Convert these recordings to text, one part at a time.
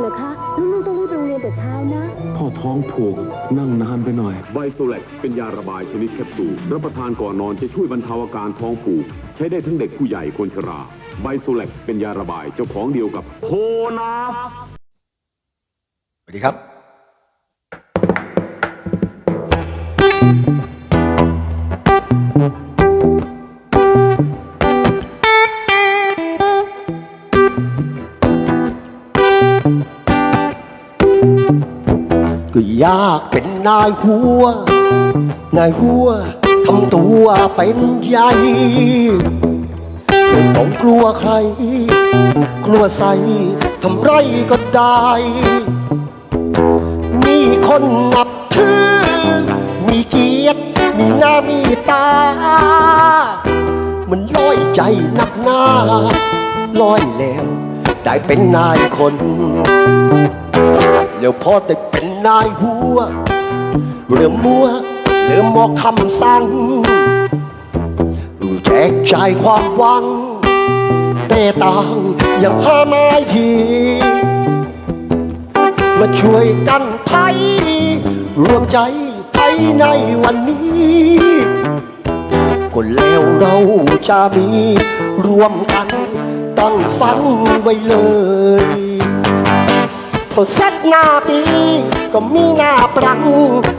เหรอคะลูกๆต้องรีบไปโรงเรียนแต่เช้านะพ่อท้องผูกนั่งนานไปหน่อย ไบโซเล็กเป็นยาระบายชนิดแคปซูลรับประทานก่อนนอนจะช่วยบรรเทาอาการท้องผูก ใช้ได้ทั้งเด็กผู้ใหญ่คนชราไบโซเล็กเป็นยาระบายเจ้าของเดียวกับโคนาฟสวัสดีครับ ก็อยากเป็นนายหัว นายหัวทำตัวเป็นใหญ่ไม่ต้องกลัวใคร กลัวใส่ทำไรก็ได้ มีคนนับถือ มีเกียรติ มีหน้ามีตา มันลอยใจนักหน้าลอยแล้วได้เป็นนายคน แล้วพอได้เป็นนายหัว เริ่มมัว เริ่มมอกคำสั่งแจกจ่ายความหวัง แต่ต่างยังหาไม้ทีมาช่วยกันไทย รวมใจไทยในวันนี้ก็แล้วเราจะมี รวมกันตั้งฝันไว้เลย พอเซตหน้าปี ก็มีหน้าปรัง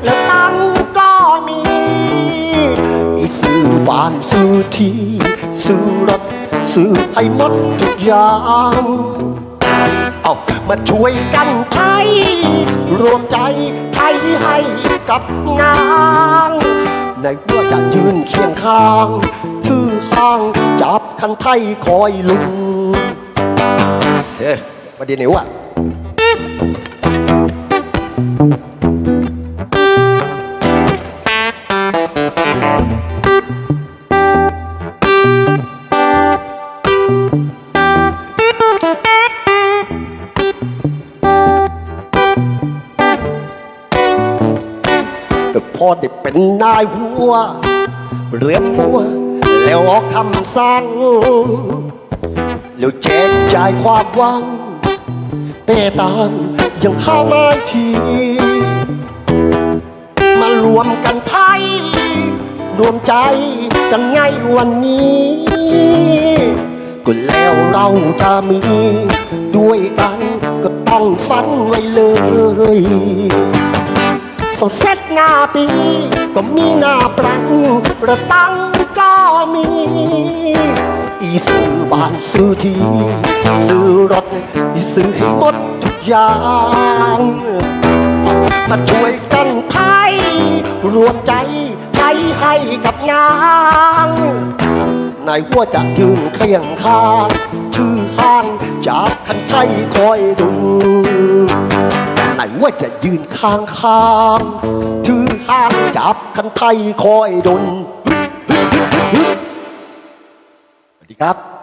แล้วตังก็มีอีซื้อบ้านซื้อที่ ซื้อรถ ซื้อให้หมดทุกอย่างเอามาช่วยกันไทย รวมใจไทยให้กับนางในว่าจะยืนเคียงข้างถือข้างจับคันไทยคอยลุงเฮ้ยมาดีนิ้วอะ พอได้เป็นนายหัว เรียมมัว แล้วออกคำสั่งแล้วแจกจ่ายความหวังแต่ต่า งยังเข้ามาที มารวมกันไทย รวมใจกันไงวันนี้ ก็แล้วเราจะมี ด้วยกันก็ต้องฝันไว้เลยพอเซตหน้าปี ก็มีหน้าปรังระตังก็มี อีซื้อบ้านซื้อที่ ซื้อรถอีซื้อให้หมดทุ อย่าง มาช่วยกันไทย รวมใจไทยให้กับงานนายหัวจะยืนเคียงข้างถือห้างจากคันไทยคอยดูไหนว่าจะยืนข้างข้างถือห้างจับคันไทยคอยดุนสวัสดีครับ